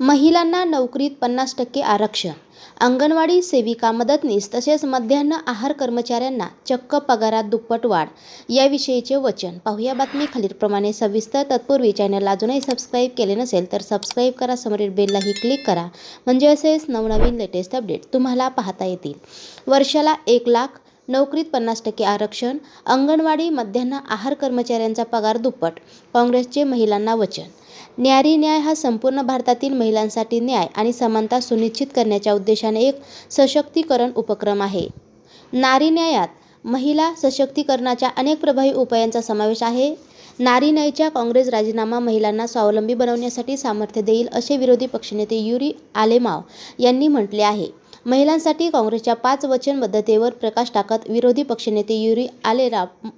महिलांना नोकरीत पन्नास टक्के आरक्षण. अंगणवाडी सेविका मदतनीस तसेच मध्यान्ह आहार कर्मचाऱ्यांना चक्क पगारात दुप्पट वाढ. याविषयीचे वचन पाहूया बातमी खालीलप्रमाणे सविस्तर तत्पूर्वी चॅनल अजूनही सबस्क्राईब केले नसेल तर सबस्क्राईब करा. समोरील बेललाही क्लिक करा. म्हणजे असेच नवनवीन लेटेस्ट अपडेट तुम्हाला पाहता येतील. वर्षाला एक लाख नोकरीत पन्नास टक्के आरक्षण अंगणवाडी मध्यान्ह आहार कर्मचाऱ्यांचा पगार दुप्पट. काँग्रेसचे महिलांना वचन न्यारी न्याय हा संपूर्ण भारतातील महिलांसाठी न्याय आणि समानता सुनिश्चित करण्याच्या उद्देशाने एक सशक्तीकरण उपक्रम आहे. नारी न्यायात महिला सशक्तीकरणाच्या अनेक प्रभावी उपायांचा समावेश आहे. नारी न्यायच्या काँग्रेस राजीनामा महिलांना स्वावलंबी बनवण्यासाठी सामर्थ्य देईल असे विरोधी पक्षनेते युरी आलेमाव यांनी म्हटले आहे. महिलांसाठी काँग्रेसच्या पाच वचनबद्धतेवर प्रकाश टाकत विरोधी पक्षनेते युरी आलेराव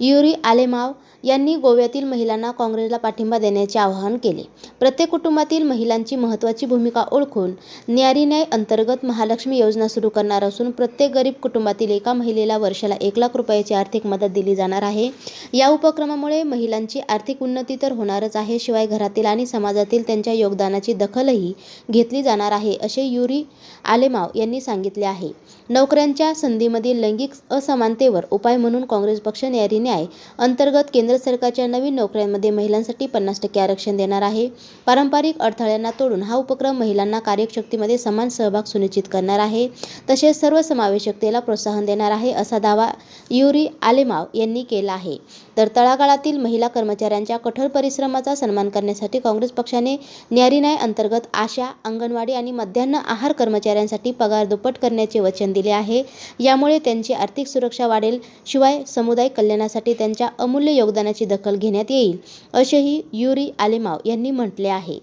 युरी आलेमाव यांनी गोव्यातील महिलांना काँग्रेसला पाठिंबा देण्याचे आवाहन केले. प्रत्येक कुटुंबातील महिलांची महत्त्वाची भूमिका ओळखून न्यारी न्याय अंतर्गत महालक्ष्मी योजना सुरू करणार असून प्रत्येक गरीब कुटुंबातील एका महिलेला वर्षाला एक लाख रुपयाची आर्थिक मदत दिली जाणार आहे. या उपक्रमामुळे महिलांची आर्थिक उन्नती तर होणारच आहे शिवाय घरातील आणि समाजातील त्यांच्या योगदानाची दखलही घेतली जाणार आहे असे युरी आलेमाव यांनी सांगितले आहे. नोकऱ्यांच्या संधीमधील लैंगिक असमानतेवर उपाय म्हणून काँग्रेस पक्ष न्यारी न्याय अंतर्गत केंद्र सरकारच्या नवीन नोकऱ्यांमध्ये महिलांसाठी पन्नास टक्के आरक्षण देणार आहे. पारंपरिक अडथळ्यांना तोडून हा उपक्रम महिलांना कार्यशक्तीमध्ये समान सहभाग सुनिश्चित करणार आहे. तसेच सर्व समावेशकतेला प्रोत्साहन देणार आहे असा दावा युरी आलेमाव यांनी केला आहे. तर तळागाळातील महिला कर्मचाऱ्यांच्या कठोर परिश्रमाचा सन्मान करण्यासाठी काँग्रेस पक्षाने न्यारीन्याय अंतर्गत आशा अंगणवाडी आणि मध्यान्ह आहार कर्मचाऱ्यांसाठी पगार दुप्पट करण्याचे वचन दिले आहे. यामुळे त्यांची आर्थिक सुरक्षा वाढेल. शिवाय समुदाय कल्याणासाठी त्यांच्या अमूल्य योगदानाची दखल घेण्यात येईल असेही युरी आलेमाव यांनी म्हटले आहे.